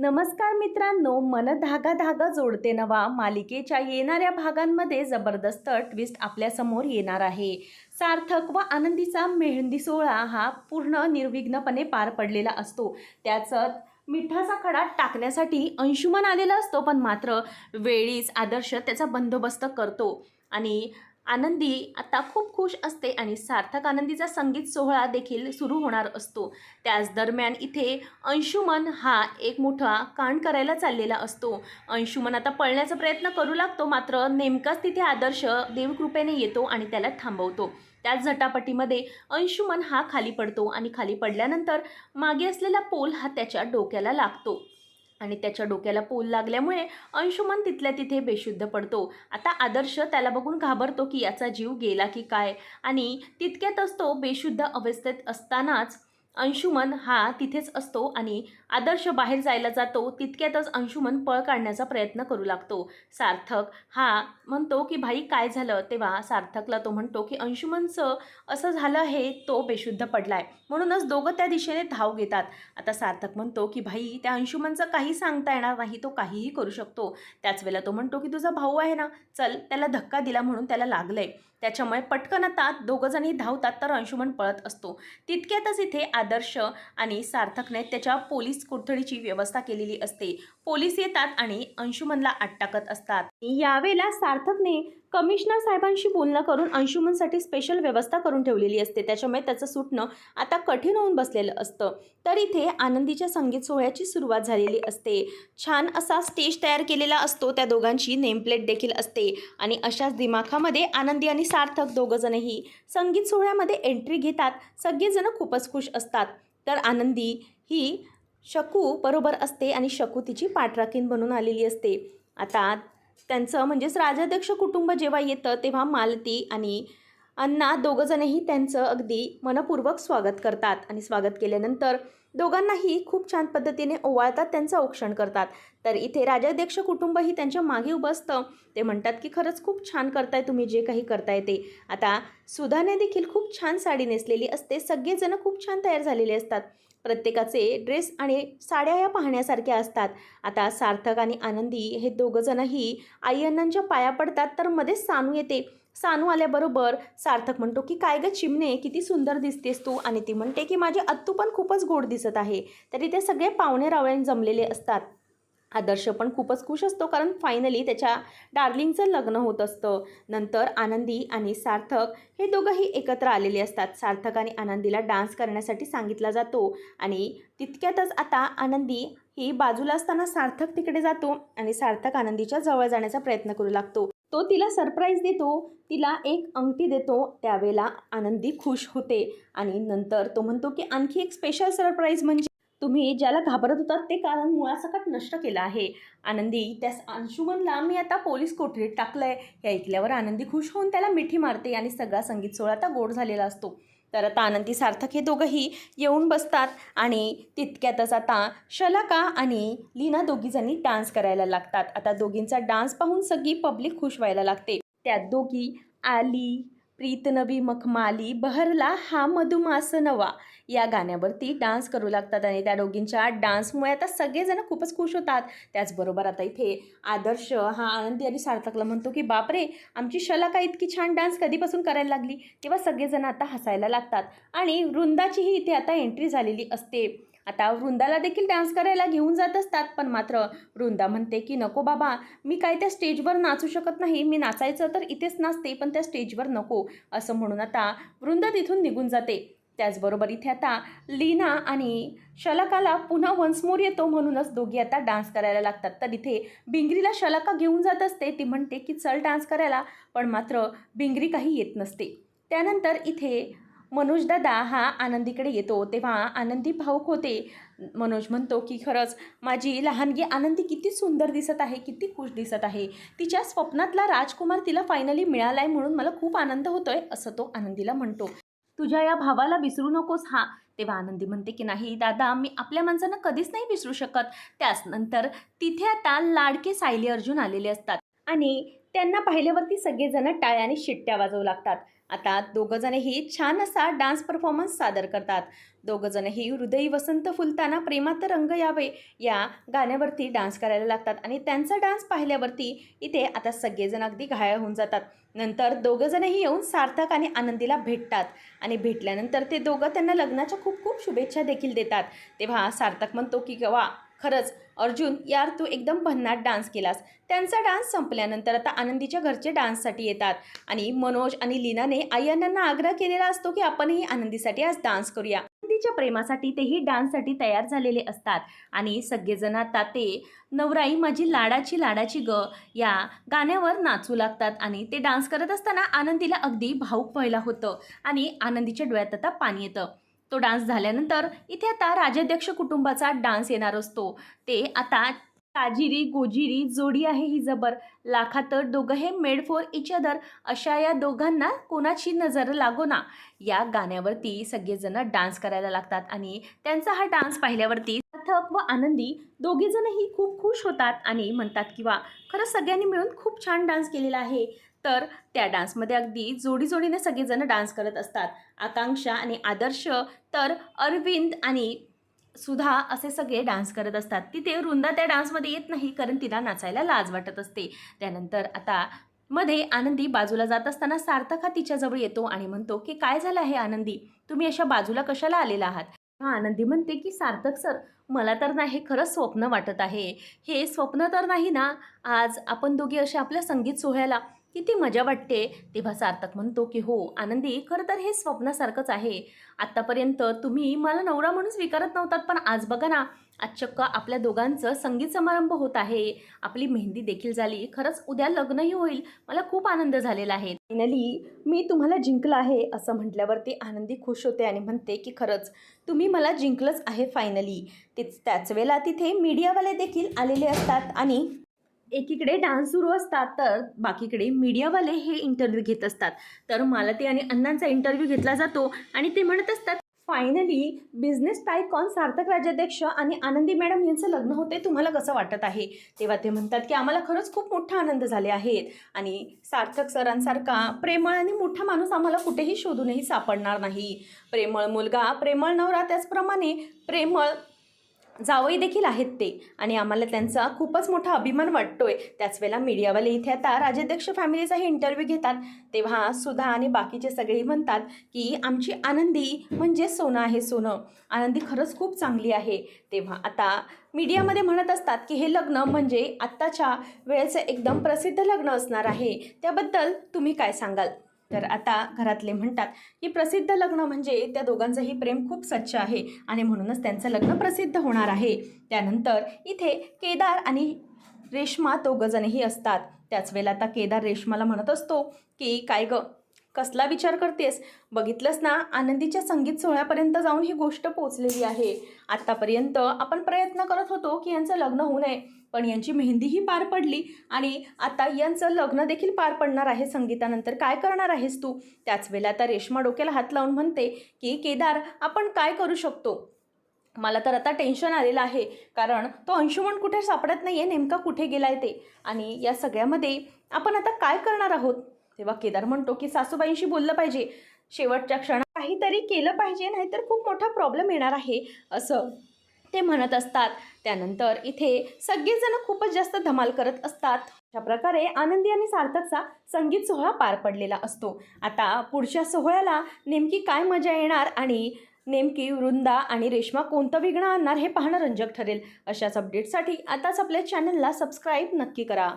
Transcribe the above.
नमस्कार मित्रांनो मन धागा धागा जोडते नवा. मालिकेच्या येणाऱ्या भागांमध्ये जबरदस्त ट्विस्ट आपल्यासमोर येणार आहे. सार्थक व आनंदीचा मेहंदी सोहळा हा पूर्ण निर्विघ्नपणे पार पडलेला असतो. त्याचं मिठाचा खडा टाकण्यासाठी अंशुमन आलेला असतो पण मात्र वेळीच आदर्श त्याचा बंदोबस्त करतो. आणि आनंदी आता खूप खुश असते आणि सार्थक आनंदीचा संगीत सोहळा देखील सुरू होणार असतो. त्याच दरम्यान इथे अंशुमन हा एक मोठा कांड करायला चाललेला असतो. अंशुमन आता पळण्याचा प्रयत्न करू लागतो मात्र नेमकाच तिथे आदर्श देवकृपेने येतो आणि त्याला थांबवतो. त्याच झटापटीमध्ये अंशुमन हा खाली पडतो आणि खाली पडल्यानंतर मागे असलेला पोल हा त्याच्या डोक्याला लागतो. आणि त्याच्या डोक्याला पोल लागल्यामुळे अंशुमन तिथल्या तिथे बेशुद्ध पडतो. आता आदर्श त्याला बघून घाबरतो की याचा जीव गेला की काय? आणि तितक्यातच तो बेशुद्ध अवस्थेत असतानाच अंशुमन हा तिथेच असतो आणि आदर्श बाहेर जायला जातो तितक्यातच अंशुमन पळ काढण्याचा प्रयत्न करू लागतो. सार्थक हा म्हणतो की भाई काय झालं? तेव्हा सार्थकला तो म्हणतो की अंशुमनचं असं झालं हे तो बेशुद्ध पडलाय. म्हणूनच दोघं त्या दिशेने धाव घेतात. आता सार्थक म्हणतो की भाई त्या अंशुमनचं काही सांगता येणार नाही तो काहीही करू शकतो. त्याच वेळेला तो म्हणतो की तुझा भाऊ आहे ना चल त्याला धक्का दिला म्हणून त्याला लागलंय. त्याच्यामुळे पटकन आता दोघंजणी धावतात तर अंशुमन पळत असतो. तितक्यातच इथे आदर्श आणि सार्थकने त्याच्या पोलीस कोठडीची व्यवस्था केलेली असते. पोलीस येतात आणि अंशुमनला आट टाकत असतात. यावेळेला सार्थकने कमिशनर साहेबांशी बोलणं करून अंशुमनसाठी स्पेशल व्यवस्था करून ठेवलेली असते. त्याच्यामुळे त्याचं सुटणं आता कठीण होऊन बसलेलं असतं. तर इथे आनंदीच्या संगीत सोहळ्याची सुरुवात झालेली असते. छान असा स्टेज तयार केलेला असतो. त्या दोघांची नेमप्लेट देखील असते. आणि अशाच दिमाखामध्ये आनंदी आणि सार्थक दोघंजणही संगीत सोहळ्यामध्ये एंट्री घेतात. सगळेजण खूपच खुश असतात. तर आनंदी ही शकू बरोबर असते आणि शकू तिची पाठराखीन बनून आलेली असते. आता त्यांचं म्हणजेच राजाध्यक्ष कुटुंब जेव्हा येतं तेव्हा मालती आणि अण्णा दोघंजणही त्यांचं अगदी मनपूर्वक स्वागत करतात आणि स्वागत केल्यानंतर दोघांनाही खूप छान पद्धतीने ओवाळतात त्यांचं औक्षण करतात. तर इथे राजाध्यक्ष कुटुंबही त्यांच्या मागे उभं असतं. ते म्हणतात की खरंच खूप छान करताय तुम्ही जे काही करताय ते. आता सुधाने देखील खूप छान साडी नेसलेली असते. सगळेजण खूप छान तयार झालेले असतात. प्रत्येकाचे ड्रेस आणि साड्या या पाहण्यासारख्या असतात. आता सार्थक आणि आनंदी हे दोघंजणही आई अण्णांच्या पाया पडतात तर मध्येच सानू येते. सानू आल्याबरोबर सार्थक म्हणतो की काय गं चिमणे किती सुंदर दिसतेस तू. आणि ती म्हणते की माझी अत्तू पण खूपच गोड दिसत आहे. तरी ते सगळे पाहुणे रावळे जमलेले असतात. आदर्श पण खूपच खुश असतो कारण फायनली त्याच्या डार्लिंगचं लग्न होत असतं. नंतर आनंदी आणि सार्थक हे दोघंही एकत्र आलेले असतात. सार्थक आणि आनंदीला डान्स करण्यासाठी सांगितला जातो आणि तितक्यातच आता आनंदी ही बाजूला असताना सार्थक तिकडे जातो आणि सार्थक आनंदीच्या जवळ जाण्याचा प्रयत्न करू लागतो. तो तिला सरप्राईज देतो तिला एक अंगठी देतो त्यावेळेला आनंदी खुश होते आणि नंतर तो म्हणतो की आणखी एक स्पेशल सरप्राईज म्हणजे तुम्ही ज्याला घाबरत होतात ते कारण मुळासकट नष्ट केलं आहे. आनंदी त्यास अंशुमनला मी आता पोलीस कोठडीत आहे हे ऐकल्यावर आनंदी खुश होऊन त्याला मिठी मारते आणि सगळा संगीत सोहळा आता गोड झालेला असतो. तर आता आनंदी सार्थक हे दोघंही येऊन बसतात आणि तितक्यातच आता शलाका आणि लीना दोघीजणी डान्स करायला लागतात. आता दोघींचा डान्स पाहून सगळी पब्लिक खुश व्हायला लागते. त्यात दोघी आली प्रीतनबी मखमाली बहरला हा मधुमास नवा. या गाण्यावरती डान्स करू लागतात आणि त्या दोघींच्या डान्समुळे आता सगळेजण खूपच खुश होतात. त्याचबरोबर आता इथे आदर्श हा आनंदी आणि सार्थकला म्हणतो की बापरे आमची शलाका इतकी छान डान्स कधीपासून करायला लागली? तेव्हा सगळेजण आता हसायला लागतात. आणि वृंदाचीही इथे आता एंट्री झालेली असते. आता वृंदाला देखील डान्स करायला घेऊन जात असतात पण मात्र वृंदा म्हणते की नको बाबा मी काय त्या स्टेजवर नाचू शकत नाही. मी नाचायचं तर इथेच नाचते पण त्या स्टेजवर नको. असं म्हणून आता वृंदा तिथून निघून जाते. त्याचबरोबर इथे आता लीना आणि शलाकाला पुन्हा वन्समोर येतो म्हणूनच दोघी आता डान्स करायला लागतात. तर इथे बिंगरीला शलाका घेऊन जात असते. ती म्हणते की चल डान्स करायला. पण मात्र बिंगरी काही येत नसते. त्यानंतर इथे मनोज दादा हा आनंदीकडे येतो. तेव्हा आनंदी भाऊक होते. मनोज म्हणतो की खरंच माझी लहानगी आनंदी किती सुंदर दिसत आहे किती खुश दिसत आहे. तिच्या स्वप्नातला राजकुमार तिला फायनली मिळाला आहे म्हणून मला खूप आनंद होतोय असं तो आनंदीला म्हणतो. तुझ्या या भावाला विसरू नकोस हा तेव्हा आनंदी म्हणते की नाही दादा मी आपल्या माणसांना कधीच नाही विसरू शकत. त्याच नंतर तिथे आता लाडके सायली अर्जुन आलेले असतात. आणि त्यांना पाहिल्यावरती सगळेजण टाळ्या आणि शिट्ट्या वाजवू लागतात. आता दोघंजणही छान असा डान्स परफॉर्मन्स सादर करतात. दोघंजणही हृदयी वसंत फुलताना प्रेमात रंग यावे या गाण्यावरती डान्स करायला लागतात आणि त्यांचा डान्स पाहिल्यावरती इथे आता सगळेजण अगदी घायाळ होऊन जातात. नंतर दोघंजणही येऊन सार्थक आणि आनंदीला भेटतात आणि भेटल्यानंतर ते दोघं त्यांना लग्नाच्या खूप खूप शुभेच्छा देखील देतात. तेव्हा सार्थक म्हणतो की वा खरंच अर्जुन यार तू एकदम भन्नाट डान्स केलास. त्यांचा डान्स संपल्यानंतर आता आनंदीच्या घरचे डान्ससाठी येतात. आणि मनोज आणि लीनाने आई अण्णांना आग्रह केलेला असतो की आपणही आनंदीसाठी आज डान्स करूया. आनंदीच्या प्रेमासाठी तेही डान्ससाठी तयार झालेले असतात. आणि सगळेजण आता ते नवराई माझी लाडाची लाडाची ग या गाण्यावर नाचू लागतात. आणि ते डान्स करत असताना आनंदीला अगदी भाऊक व्हायला होतं. आणि आनंदीच्या डोळ्यात आता पाणी येतं. तो डान्स झाल्यानंतर इथे आता राजाध्यक्ष कुटुंबाचा डान्स येणार असतो. ते आता ताजिरी गोजिरी जोडी आहे ही जबर. लाखात दोघं हे मेड फॉर इच अदर अशा या दोघांना कोणाची नजर लागो ना या गाण्यावरती सगळेजण डान्स करायला लागतात आणि त्यांचा हा डान्स पाहिल्यावरती सार्थक व आनंदी दोघेजणही खूप खुश होतात आणि म्हणतात की वा खरंच सगळ्यांनी मिळून खूप छान डान्स केलेला आहे. तर त्या डान्समध्ये अगदी जोडी जोडीने सगळेजण डान्स करत असतात. आकांक्षा आणि आदर्श तर अरविंद आणि सुधा असे सगळे डान्स करत असतात. तिथे वृंदा त्या डान्समध्ये येत नाही कारण तिला नाचायला लाज वाटत असते. त्यानंतर आता मध्ये आनंदी बाजूला जात असताना सार्थक हा तिच्याजवळ येतो आणि म्हणतो की काय झालं आहे आनंदी? तुम्ही अशा बाजूला कशाला आलेला आहात? हा आनंदी म्हणते की सार्थक सर मला तर ना हे खरंच स्वप्न वाटत आहे. हे स्वप्न तर नाही ना? आज आपण दोघे असे आपल्या संगीत सोहळ्याला किती मजा वाटते. तेव्हा सार्थक म्हणतो की हो आनंदी खरं तर हे स्वप्नासारखंच आहे. आत्तापर्यंत तुम्ही मला नवरा म्हणून स्वीकारत नव्हतात पण आज बघा ना आज चक्क आपल्या दोघांचं संगीत समारंभ होत आहे. आपली मेहंदी देखील झाली खरंच उद्या लग्नही होईल. मला खूप आनंद झालेला आहे. फायनली मी तुम्हाला जिंकलं आहे असं म्हटल्यावरती आनंदी खुश होते आणि म्हणते की खरंच तुम्ही मला जिंकलंच आहे फायनली तेच त्याच वेळेला तिथे मीडियावाले देखील आलेले असतात आणि एकीकडे डान्स सुरू असतात तर बाकीकडे मीडियावाले हे इंटरव्ह्यू घेत असतात. तर मालती आणि अण्णांचा इंटरव्ह्यू घेतला जातो आणि ते म्हणत असतात फायनली बिझनेस टायकॉन सार्थक राज्याध्यक्ष आणि आनंदी मॅडम यांचं लग्न होते तुम्हाला कसं वाटत आहे? तेव्हा ते म्हणतात की आम्हाला खरंच खूप मोठा आनंद झाले आहेत आणि सार्थक सरांसारखा प्रेमळ आणि मोठा माणूस आम्हाला कुठेही शोधूनही सापडणार नाही. प्रेमळ मुलगा प्रेमळ नवरा त्याचप्रमाणे प्रेमळ जावई देखील आहेत ते. आणि आम्हाला त्यांचा खूपच मोठा अभिमान वाटतोय. त्याच वेळेला मीडियावाले इथे आता राजाध्यक्ष फॅमिलीचाही इंटरव्ह्यू घेतात. तेव्हा सुधा आणि बाकीचे सगळे म्हणतात की आमची आनंदी म्हणजे सोनं आहे सोनं. आनंदी खरंच खूप चांगली आहे. तेव्हा आता मीडियामध्ये म्हणत असतात की हे लग्न म्हणजे आत्ताच्या वेळेचं एकदम प्रसिद्ध लग्न असणार आहे. त्याबद्दल तुम्ही काय सांगाल? तर आता घरातले म्हणतात की प्रसिद्ध लग्न म्हणजे त्या दोघांचंही प्रेम खूप सच्च आहे आणि म्हणूनच त्यांचं लग्न प्रसिद्ध होणार आहे. त्यानंतर इथे केदार आणि रेश्मा दोघंजणही असतात. त्याच वेळेला आता केदार रेश्माला म्हणत असतो की काय गं? कसला विचार करतेस? बघितलंस ना आनंदीच्या संगीत सोहळ्यापर्यंत जाऊन ही गोष्ट पोचलेली आहे. आत्तापर्यंत आपण प्रयत्न करत होतो की यांचं लग्न होऊ नये पण यांची मेहंदीही पार पडली आणि आता यांचं लग्न देखील पार पडणार आहे. संगीतानंतर काय करणार आहेस तू? त्याच वेळेला आता रेश्मा डोक्याला हात लावून म्हणते की केदार आपण काय करू शकतो? मला तर आता टेन्शन आलेलं आहे कारण तो अंशुमन कुठे सापडत नाही आहे नेमका कुठे गेला आहे ते? आणि या सगळ्यामध्ये आपण आता काय करणार आहोत? तेव्हा केदार म्हणतो की सासूबाईंशी बोललं पाहिजे. शेवटच्या क्षणात काहीतरी केलं पाहिजे नाहीतर खूप मोठा प्रॉब्लेम येणार आहे असं ते म्हणत असतात. त्यानंतर इथे सगळेजण खूपच जास्त धमाल करत असतात. अशा प्रकारे आनंदी आणि सार्थकचा संगीत सोहळा पार पडलेला असतो. आता पुढच्या सोहळ्याला नेमकी काय मजा येणार आणि नेमकी वृंदा आणि रेश्मा कोणतं विघ्न आणणार हे पाहणं रंजक ठरेल. अशाच अपडेटसाठी आताच आपल्या चॅनलला सबस्क्राईब नक्की करा.